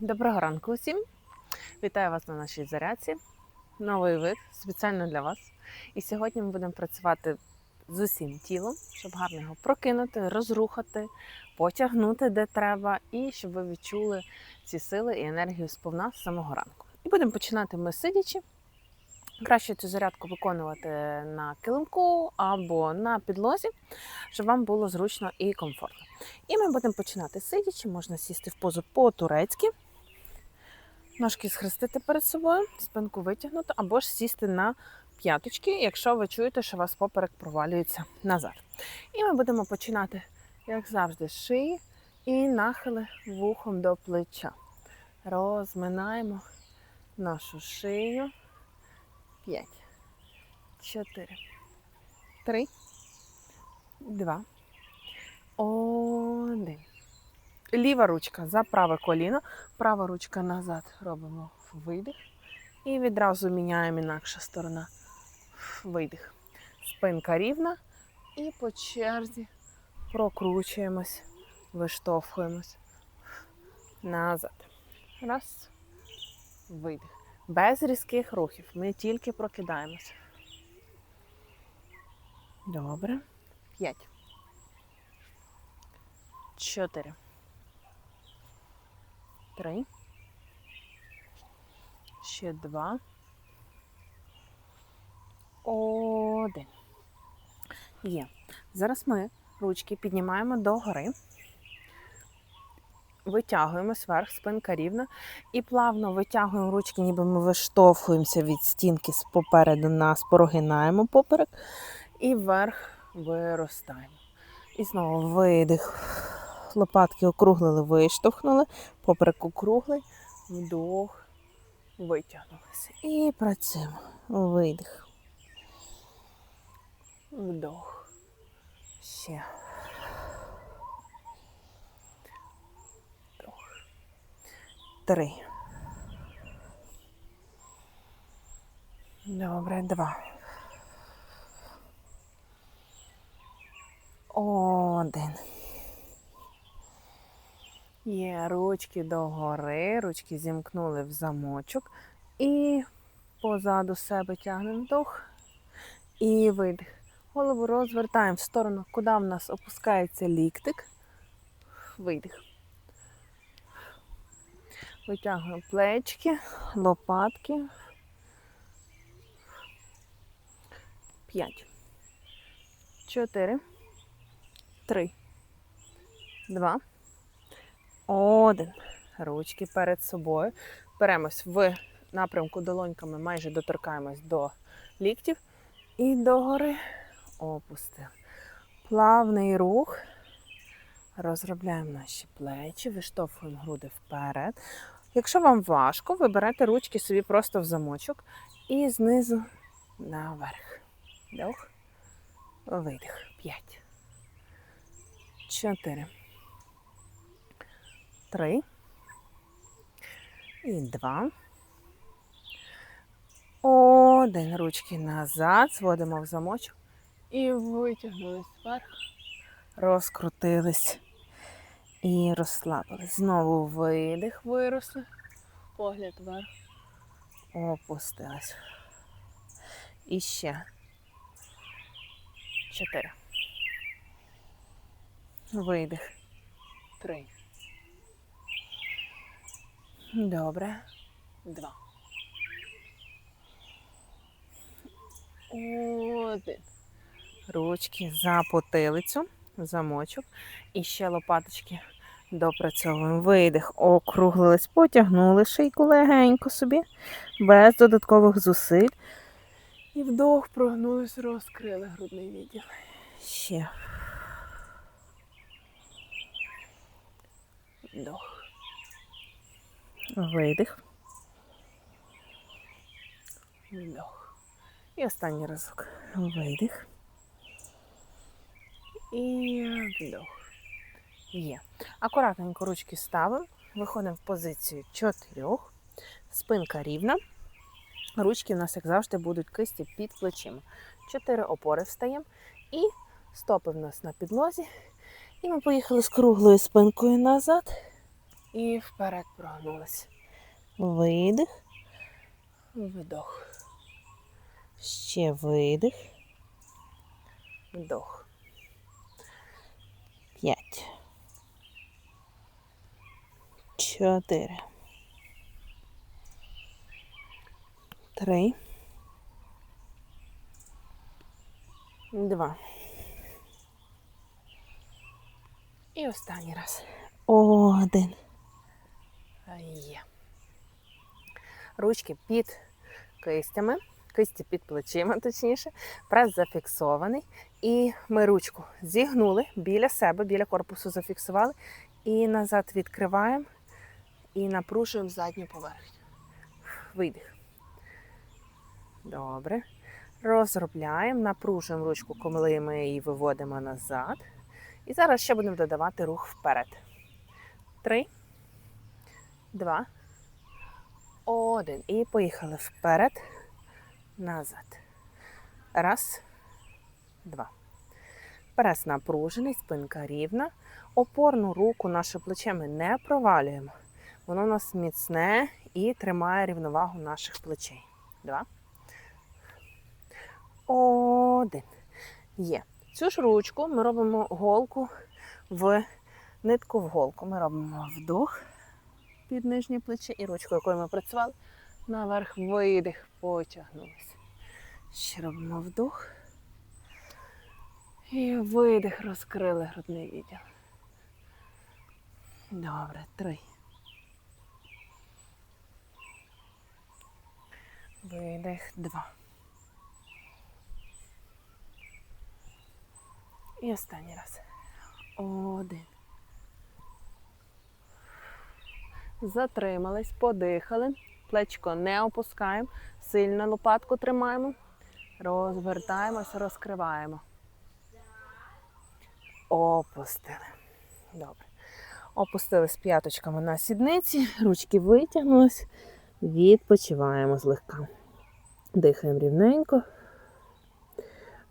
Доброго ранку усім! Вітаю вас на нашій зарядці. Новий вид спеціально для вас. І сьогодні ми будемо працювати з усім тілом, щоб гарно його прокинути, розрухати, потягнути де треба, і щоб ви відчули ці сили і енергію сповна з самого ранку. І будемо починати ми сидячи. Краще цю зарядку виконувати на килимку або на підлозі, щоб вам було зручно і комфортно. І ми будемо починати сидячи, можна сісти в позу по-турецьки, ножки схрестити перед собою, спинку витягнути, або ж сісти на п'яточки, якщо ви чуєте, що вас поперек провалюється назад. І ми будемо починати, як завжди, з шиї і нахили вухом до плеча. Розминаємо нашу шию. П'ять, чотири, три, два, один. Ліва ручка за праве коліно, права ручка назад. Робимо видих. І відразу міняємо інакша сторона. Видих. Спинка рівна. І по черзі прокручуємось, виштовхуємось назад. Раз. Видих. Без різких рухів. Ми тільки прокидаємось. Добре. П'ять. Чотири. Три. Ще два. Один. Є. Зараз ми ручки піднімаємо догори. Витягуємось вверх, спинка рівна. І плавно витягуємо ручки, ніби ми виштовхуємося від стінки попереду нас, прогинаємо поперек і вверх виростаємо. І знову видих. Лопатки округлили, виштовхнули, поперек округлий, вдох, витягнулися. І працюємо. Видих. Вдох. Ще. Вдох. Три. Добре, два. Один. Є ручки догори, ручки зімкнули в замочок. І позаду себе тягнемо вдох. І видих. Голову розвертаємо в сторону, куди в нас опускається ліктик. Видих. Витягуємо плечки, лопатки. П'ять. Чотири. Три. Два. Один. Ручки перед собою. Беремось в напрямку долоньками, майже доторкаємось до ліктів. І догори опустимо. Плавний рух. Розробляємо наші плечі, виштовхуємо груди вперед. Якщо вам важко, ви берете ручки собі просто в замочок і знизу наверх. Вдох. Видих. П'ять. Чотири. Три. І два. Один. Ручки назад. Зводимо в замочок. І витягнулись вверх. Розкрутились. І розслабились. Знову видих, виросли. Погляд вверх. Опустились. І ще. Чотири. Видих. Три. Добре. Два. Один. Ручки за потилицю, замочок. І ще лопаточки допрацьовуємо. Видих, округлились, потягнули шийку легенько собі, без додаткових зусиль. І вдох, прогнулись, розкрили грудний відділ. Ще. Вдох. Видих. Вдох. І останній разок. Видих. І вдох. Є. Акуратненько ручки ставимо. Виходимо в позицію чотирьох. Спинка рівна. Ручки у нас, як завжди, будуть кисті під плечима. Чотири опори встаємо. І стопи в нас на підлозі. І ми поїхали з круглою спинкою назад. І вперед прогнулись. Видих. Вдох. Ще видих. Вдох. П'ять. Чотири. Три. Два. І останній раз. Один. Є. Ручки під кистями, кисті під плечима, точніше, прес зафіксований. І ми ручку зігнули біля себе, біля корпусу зафіксували. І назад відкриваємо і напружуємо задню поверхню. Видих. Добре. Розробляємо, напружуємо ручку, коли ми її виводимо назад. І зараз ще будемо додавати рух вперед. Три, два, один. І поїхали вперед, назад. Раз, два. Прес напружений, спинка рівна. Опорну руку, наше плече ми не провалюємо. Воно у нас міцне і тримає рівновагу наших плечей. Два. Один. Є. Цю ж ручку ми робимо голку в нитку в голку. Ми робимо вдох під нижнє плече і ручку, якою ми працювали, наверх видих, потягнулися. Ще робимо вдох. І видих, розкрили грудний відділ. Добре, три. Видих, два. І останній раз. Один. Затримались, подихали. Плечко не опускаємо. Сильно лопатку тримаємо. Розвертаємося, розкриваємо. Опустили. Добре. Опустились п'яточками на сідниці, ручки витягнулись. Відпочиваємо злегка. Дихаємо рівненько.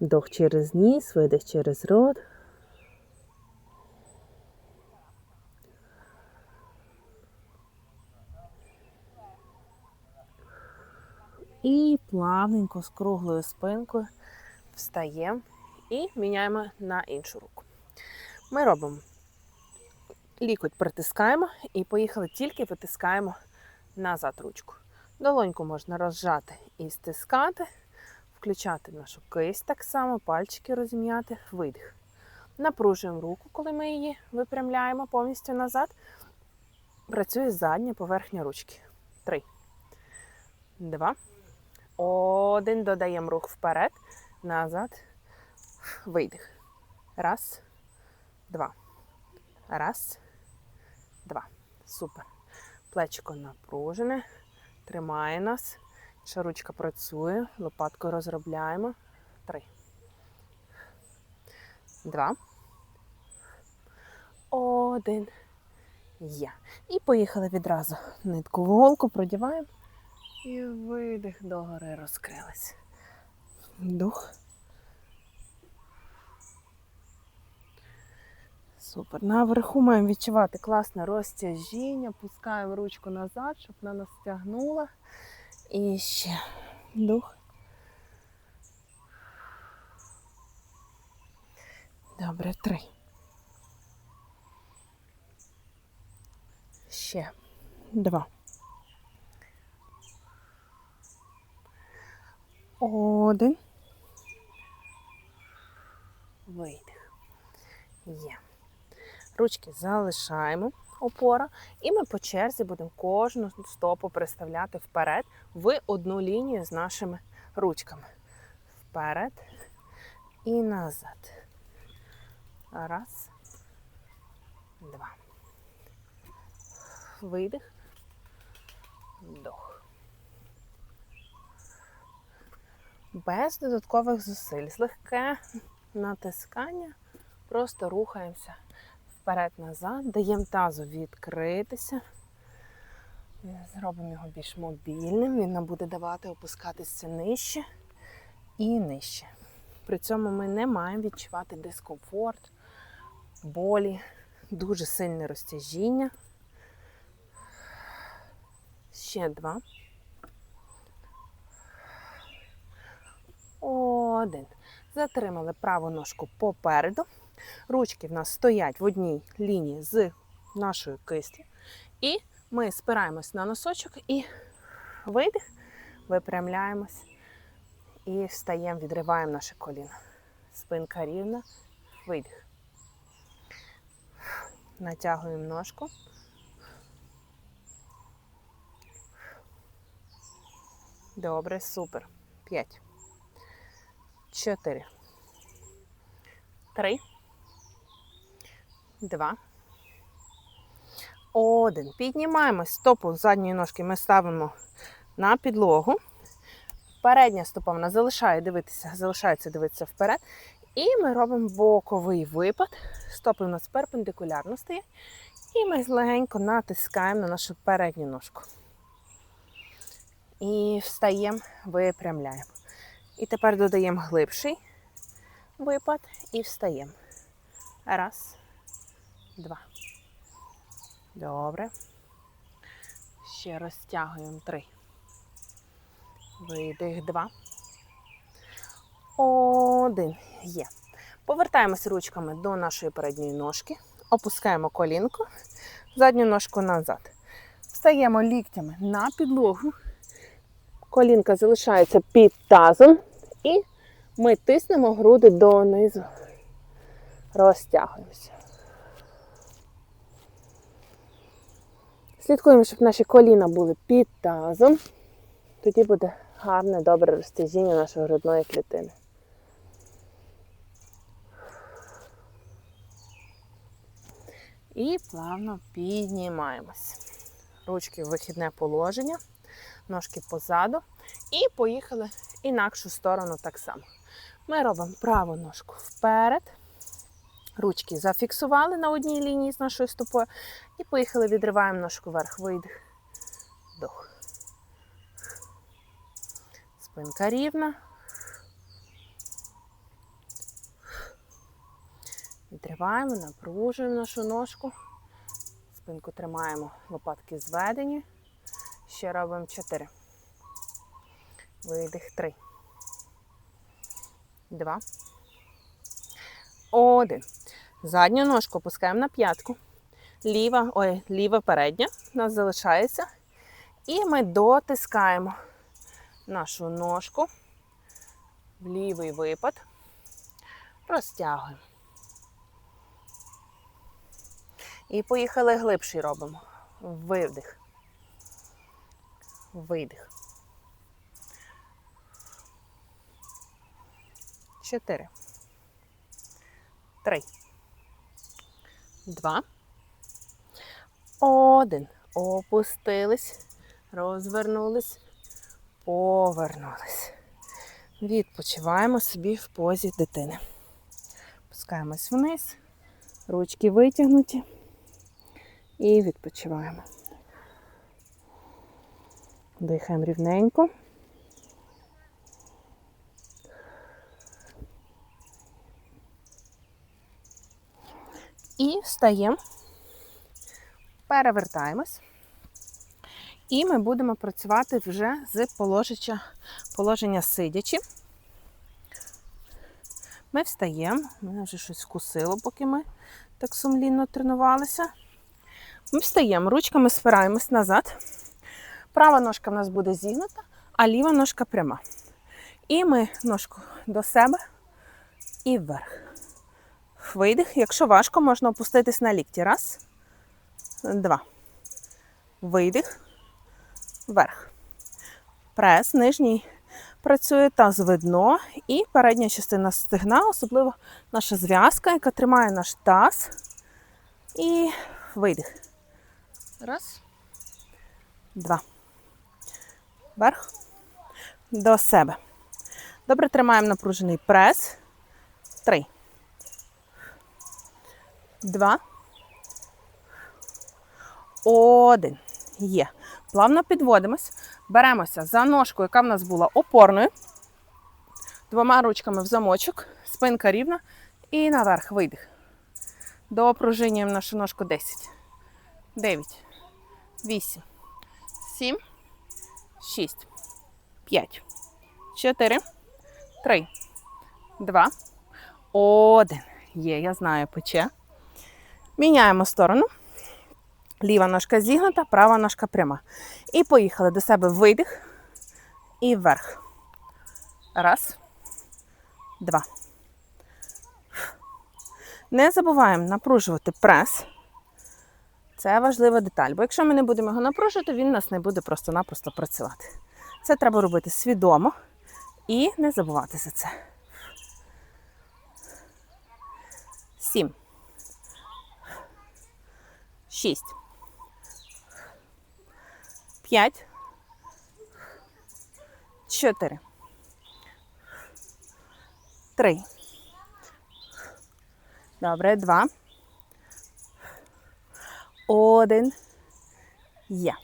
Вдох через ніс, видих через рот. І плавненько з круглою спинкою встаємо і міняємо на іншу руку. Ми робимо лікоть притискаємо і поїхали тільки витискаємо назад ручку. Долоньку можна розжати і стискати, включати нашу кисть так само, пальчики розім'яти, видих. Напружуємо руку, коли ми її випрямляємо повністю назад. Працює задня поверхня ручки. Три. Два. Один. Додаємо рух вперед. Назад. Видих. Раз. Два. Раз. Два. Супер. Плечко напружене. Тримає нас. Ще ручка працює. Лопаткою розробляємо. Три. Два. Один. Є. І поїхали відразу. Нитку в голку продіваємо. І видих догори розкрились. Вдох. Супер. Наверху маємо відчувати класне розтяжіння. Пускаємо ручку назад, щоб вона нас стягнула. І ще вдох. Добре, три. Ще два. Один. Видих. Є. Ручки залишаємо опора, і ми по черзі будемо кожну стопу приставляти вперед в одну лінію з нашими ручками. Вперед і назад. Раз. Два. Видих. Вдох. Без додаткових зусиль. Злегке натискання. Просто рухаємося вперед-назад, даємо тазу відкритися. Зробимо його більш мобільним, він нам буде давати опускатися нижче і нижче. При цьому ми не маємо відчувати дискомфорт, болі, дуже сильне розтяжіння. Ще два. Один. Затримали праву ножку попереду. Ручки в нас стоять в одній лінії з нашою кистю. І ми спираємось на носочок і видих, випрямляємось і встаємо, відриваємо наше коліно. Спинка рівна, видих. Натягуємо ножку. Добре, супер. П'ять. Чотири. Три. Два. Один. Піднімаємось. Стопу задньої ножки ми ставимо на підлогу. Передня стопа вона залишає дивитися, залишається дивитися вперед. І ми робимо боковий випад. Стопи у нас перпендикулярно стоять. І ми легенько натискаємо на нашу передню ножку. І встаємо, випрямляємо. І тепер додаємо глибший випад і встаємо. Раз, два. Добре. Ще розтягуємо три. Видих, два. Один. Є. Повертаємося ручками до нашої передньої ножки. Опускаємо колінку, задню ножку назад. Встаємо ліктями на підлогу. Колінка залишається під тазом. І ми тиснемо груди донизу. Розтягуємося. Слідкуємо, щоб наші коліна були під тазом. Тоді буде гарне, добре розтяжіння нашої грудної клітини. І плавно піднімаємось. Ручки в вихідне положення, ножки позаду. І поїхали інакшу сторону так само. Ми робимо праву ножку вперед. Ручки зафіксували на одній лінії з нашою стопою. І поїхали, відриваємо ножку вверх, видих, вдох. Спинка рівна. Відриваємо, напружуємо нашу ножку. Спинку тримаємо, лопатки зведені. Ще робимо 4. Видих 3. 2. Один. Задню ножку опускаємо на п'ятку. Ліва, ой, ліва передня у нас залишається. І ми дотискаємо нашу ножку в лівий випад. Розтягуємо. І поїхали глибший робимо. Видих. Видих. Чотири. Три. Два. Один. Опустились. Розвернулись. Повернулись. Відпочиваємо собі в позі дитини. Пускаємось вниз. Ручки витягнуті. І відпочиваємо. Дихаємо рівненько. І встаємо, перевертаємось. І ми будемо працювати вже з положича, положення сидячи. Ми встаємо, мене вже щось вкусило, поки ми так сумлінно тренувалися. Ми встаємо, ручками спираємось назад. Права ножка в нас буде зігнута, а ліва ножка пряма. І ми ножку до себе і вверх. Видих. Якщо важко, можна опуститись на лікті. Раз, два. Видих. Вверх. Прес, нижній працює таз видно. І передня частина стегна, особливо наша зв'язка, яка тримає наш таз. І видих. Раз. Два. Вверх. До себе. Добре тримаємо напружений прес. Три. Два. Один. Є. Плавно підводимось. Беремося за ножку, яка в нас була опорною. Двома ручками в замочок. Спинка рівна. І наверх видих. Доопружинюємо нашу ножку 10. 9. 8. 7. Шість, п'ять, чотири, три, два, один. Є, я знаю, пече. Міняємо сторону. Ліва ножка зігнута, права ножка пряма. І поїхали до себе видих і вверх. Раз, два. Не забуваємо напружувати прес. Це важлива деталь, бо якщо ми не будемо його напружувати, він нас не буде просто-напросто працювати. Це треба робити свідомо і не забувати за це. Сім. Шість. П'ять. Чотири. Три. Добре, два. Один. Є.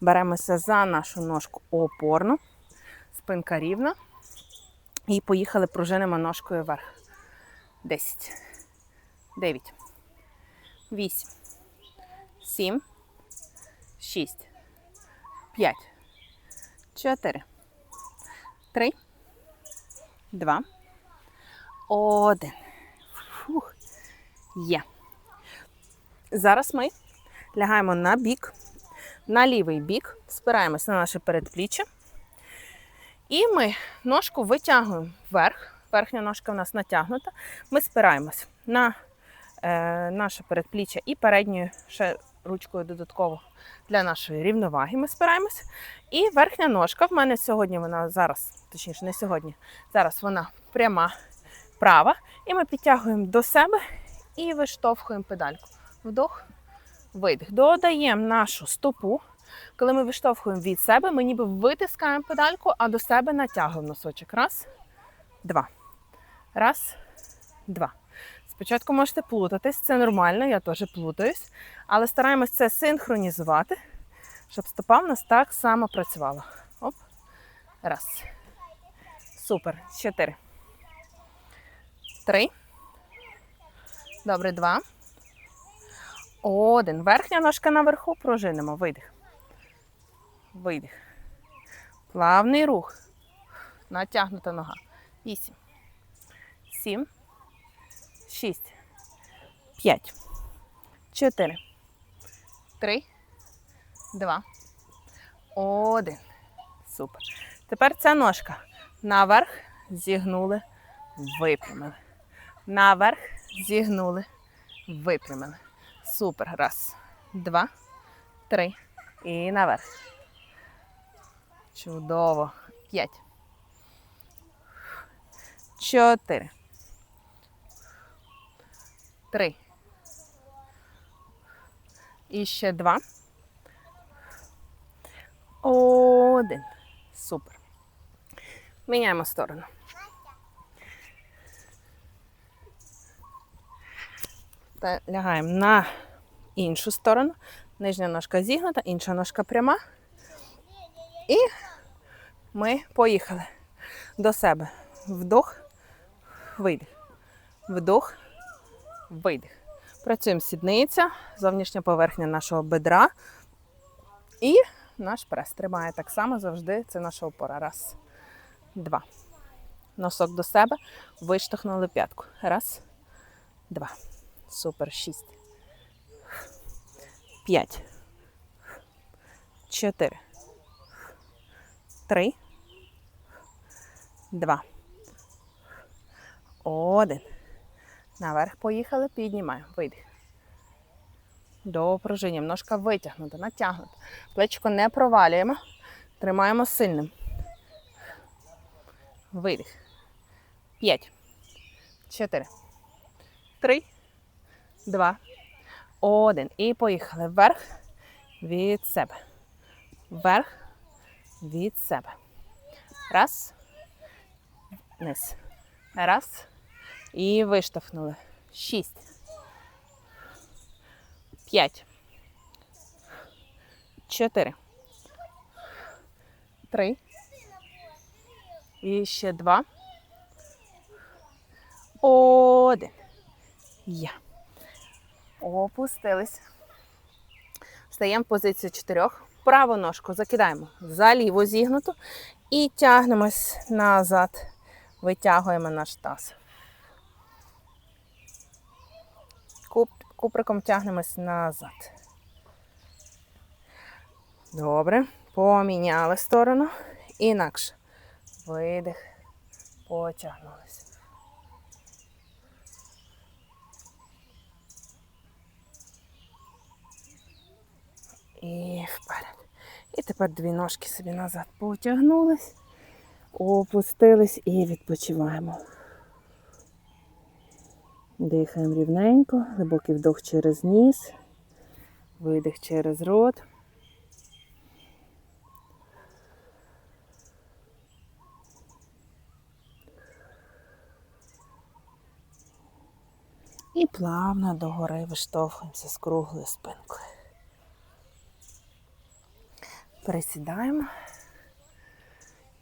Беремося за нашу ножку опорну. Спинка рівна. І поїхали пружинимо ножкою вверх. Десять. Дев'ять. Вісім. Сім. Шість. П'ять. Чотири. Три. Два. Один. Фух. Є. Зараз ми лягаємо на бік, на лівий бік, спираємося на наше передпліччя. І ми ножку витягуємо вверх. Верхня ножка в нас натягнута. Ми спираємось на е, наше передпліччя і передньою ще ручкою додатково для нашої рівноваги. Ми спираємось. І верхня ножка в мене сьогодні вона зараз, точніше, не сьогодні, зараз вона пряма права. І ми підтягуємо до себе і виштовхуємо педальку. Вдох, видих. Додаємо нашу стопу. Коли ми виштовхуємо від себе, ми ніби витискаємо педальку, а до себе натягуємо носочок. Раз, два. Раз, два. Спочатку можете плутатись, це нормально, я теж плутаюсь. Але стараємось це синхронізувати, щоб стопа в нас так само працювала. Оп. Раз. Супер. Чотири. Три. Добре, два. Один. Верхня ножка наверху. Пружинимо. Видих. Видих. Плавний рух. Натягнута нога. Вісім. Сім. Шість. П'ять. Чотири. Три. Два. Один. Супер. Тепер ця ножка. Наверх зігнули, випрямили. Наверх зігнули, випрямили. Супер. Раз, два, три. І наверх. Чудово. П'ять. Чотири. Три. І ще два. Один. Супер. Міняємо сторону. Лягаємо на іншу сторону. Нижня ножка зігнута, інша ножка пряма. І ми поїхали до себе. Вдох, видих. Вдох, видих. Працюємо сідниця, зовнішня поверхня нашого бедра. І наш прес тримає так само завжди. Це наша опора. Раз, два. Носок до себе. Виштовхнули п'ятку. Раз, два. Супер. Шість. П'ять. Чотири. Три. Два. Один. Наверх поїхали, піднімаємо. Видих. До пружинів. Ножка витягнута, натягнута. Плечко не провалюємо. Тримаємо сильним. Видих. П'ять. Чотири. Три. Два. Один. І поїхали. Вверх. Від себе. Вверх. Від себе. Раз. Низ. Раз. І виштовхнули. Шість. П'ять. Чотири. Три. І ще два. Один. Є. Опустились. Стаємо в позицію чотирьох. праву ножку закидаємо за ліву зігнуту і тягнемось назад. Витягуємо наш таз. Куп, куприком тягнемось назад. Добре. Поміняли сторону. Інакше. Видих. Потягнулися. І вперед. І тепер дві ножки собі назад потягнулись, опустились і відпочиваємо. Дихаємо рівненько, глибокий вдох через ніс, видих через рот. І плавно догори виштовхуємося з круглою спинкою. Присідаємо.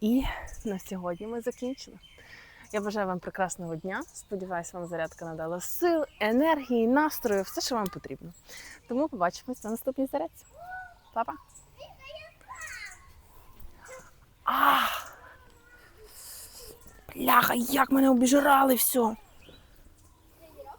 І на сьогодні ми закінчили. Я бажаю вам прекрасного дня. Сподіваюсь, вам зарядка надала сил, енергії, настрою, все, що вам потрібно. Тому побачимось на наступній зарядці. Па-па! А! Бляха, як мене обіжирали все!